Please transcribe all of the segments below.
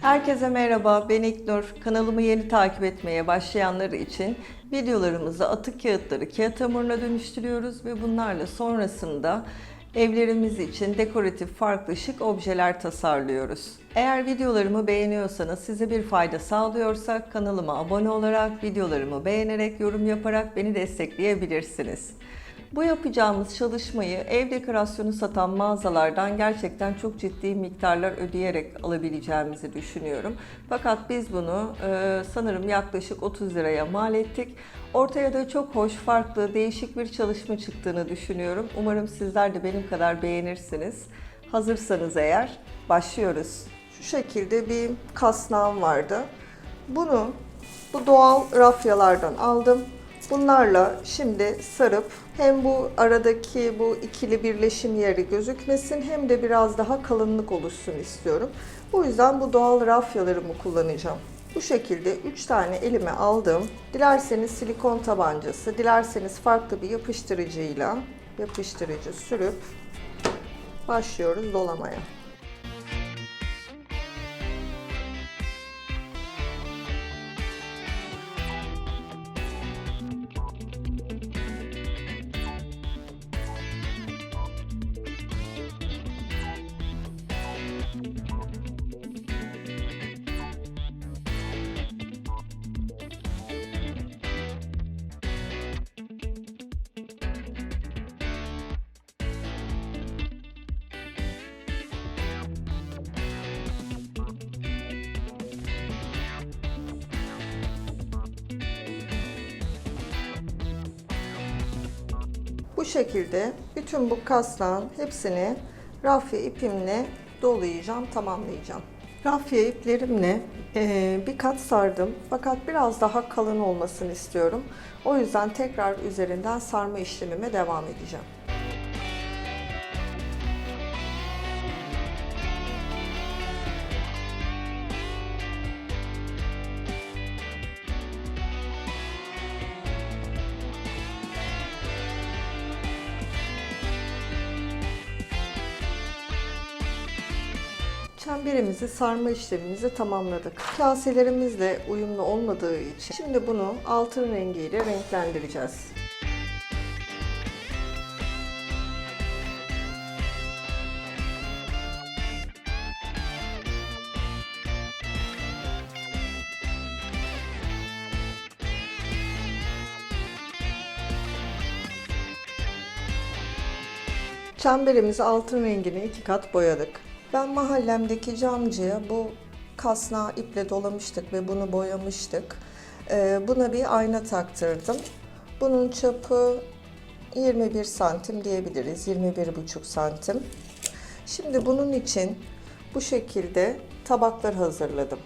Herkese merhaba, ben İknur. Kanalımı yeni takip etmeye başlayanlar için videolarımızı atık kağıtları kağıt hamuruna dönüştürüyoruz ve bunlarla sonrasında evlerimiz için dekoratif farklı şık objeler tasarlıyoruz. Eğer videolarımı beğeniyorsanız, size bir fayda sağlıyorsa kanalıma abone olarak, videolarımı beğenerek, yorum yaparak beni destekleyebilirsiniz. Bu yapacağımız çalışmayı ev dekorasyonu satan mağazalardan gerçekten çok ciddi miktarlar ödeyerek alabileceğimizi düşünüyorum. Fakat biz bunu e, sanırım yaklaşık 30 liraya mal ettik. Ortaya da çok hoş, farklı, değişik bir çalışma çıktığını düşünüyorum. Umarım sizler de benim kadar beğenirsiniz. Hazırsanız eğer başlıyoruz. Şu şekilde bir kasnağım vardı. Bunu bu doğal rafyalardan aldım. Bunlarla şimdi sarıp hem bu aradaki bu ikili birleşim yeri gözükmesin hem de biraz daha kalınlık oluşsun istiyorum. Bu yüzden bu doğal rafyalarımı kullanacağım. Bu şekilde 3 tane elime aldım. Dilerseniz silikon tabancası, dilerseniz farklı bir yapıştırıcıyla yapıştırıcı sürüp başlıyoruz dolamaya. Bu şekilde bütün bu kaslan hepsini rafya ipimle dolayacağım, tamamlayacağım. Rafya iplerimle eee, bir kat sardım fakat biraz daha kalın olmasını istiyorum. O yüzden tekrar üzerinden sarma işlemime devam edeceğim. Çemberimizi sarma işlemimizi tamamladık. Kaselerimizle uyumlu olmadığı için şimdi bunu altın rengiyle renklendireceğiz. Çemberimizi altın rengine iki kat boyadık. Ben mahallemdeki camcıya bu kasnağı iple dolamıştık ve bunu boyamıştık. Ee, buna bir ayna taktırdım. Bunun çapı 21 santim diyebiliriz. 21,5 santim. Şimdi bunun için bu şekilde tabaklar hazırladım.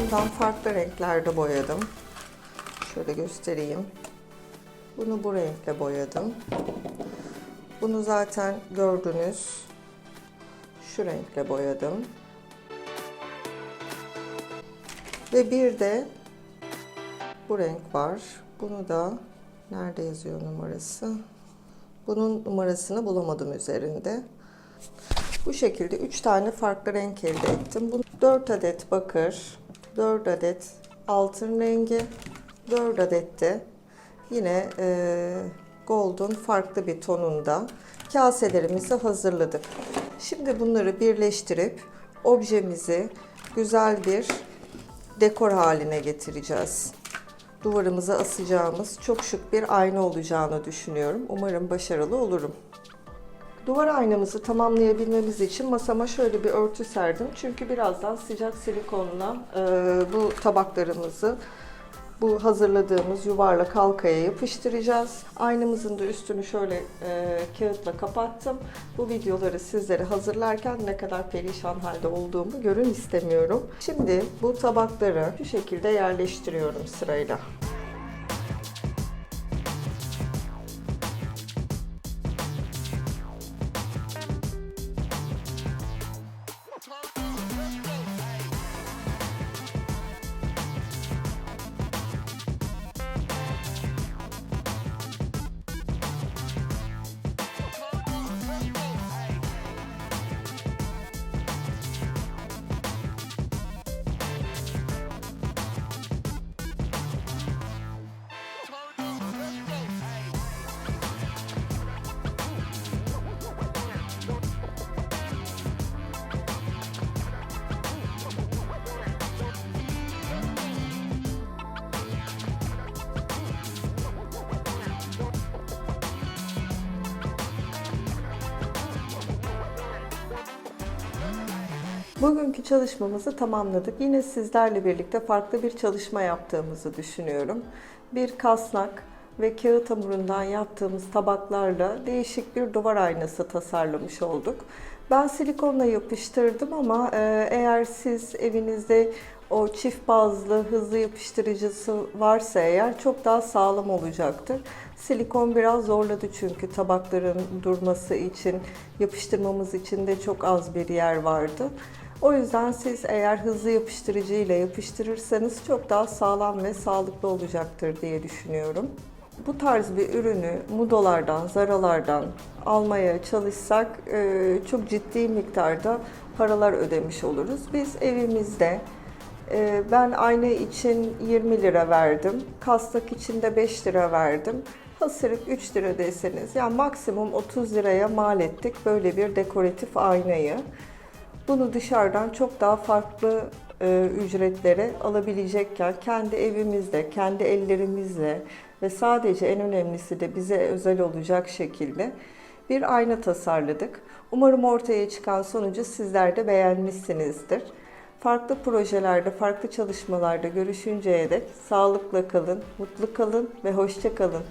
Bundan farklı renklerde boyadım. Şöyle göstereyim. Bunu bu renkle boyadım. Bunu zaten gördünüz. Şu renkle boyadım. Ve bir de bu renk var. Bunu da nerede yazıyor numarası? Bunun numarasını bulamadım üzerinde. Bu şekilde 3 tane farklı renk elde ettim. Bu 4 adet bakır, 4 adet altın rengi, 4 adet de yine e, golden farklı bir tonunda kaselerimizi hazırladık. Şimdi bunları birleştirip objemizi güzel bir dekor haline getireceğiz. Duvarımıza asacağımız çok şık bir ayna olacağını düşünüyorum. Umarım başarılı olurum. Duvar aynamızı tamamlayabilmemiz için masama şöyle bir örtü serdim. Çünkü birazdan sıcak silikonla e, bu tabaklarımızı bu hazırladığımız yuvarlak halkaya yapıştıracağız. Aynamızın da üstünü şöyle e, kağıtla kapattım. Bu videoları sizlere hazırlarken ne kadar perişan halde olduğumu görün istemiyorum. Şimdi bu tabakları şu şekilde yerleştiriyorum sırayla. Bugünkü çalışmamızı tamamladık. Yine sizlerle birlikte farklı bir çalışma yaptığımızı düşünüyorum. Bir kasnak ve kağıt hamurundan yaptığımız tabaklarla değişik bir duvar aynası tasarlamış olduk. Ben silikonla yapıştırdım ama e, eğer siz evinizde o çift bazlı hızlı yapıştırıcısı varsa eğer çok daha sağlam olacaktır. Silikon biraz zorladı çünkü tabakların durması için, yapıştırmamız için de çok az bir yer vardı. O yüzden siz eğer hızlı yapıştırıcı ile yapıştırırsanız çok daha sağlam ve sağlıklı olacaktır diye düşünüyorum. Bu tarz bir ürünü Mudolardan, Zara'lardan almaya çalışsak e, çok ciddi miktarda paralar ödemiş oluruz. Biz evimizde e, ben ayna için 20 lira verdim, kasnak için de 5 lira verdim. Hasırık 3 lira deseniz yani maksimum 30 liraya mal ettik böyle bir dekoratif aynayı. Bunu dışarıdan çok daha farklı e, ücretlere alabilecekken kendi evimizde, kendi ellerimizle ve sadece en önemlisi de bize özel olacak şekilde bir ayna tasarladık. Umarım ortaya çıkan sonucu sizler de beğenmişsinizdir. Farklı projelerde, farklı çalışmalarda görüşünceye dek sağlıkla kalın, mutlu kalın ve hoşça kalın.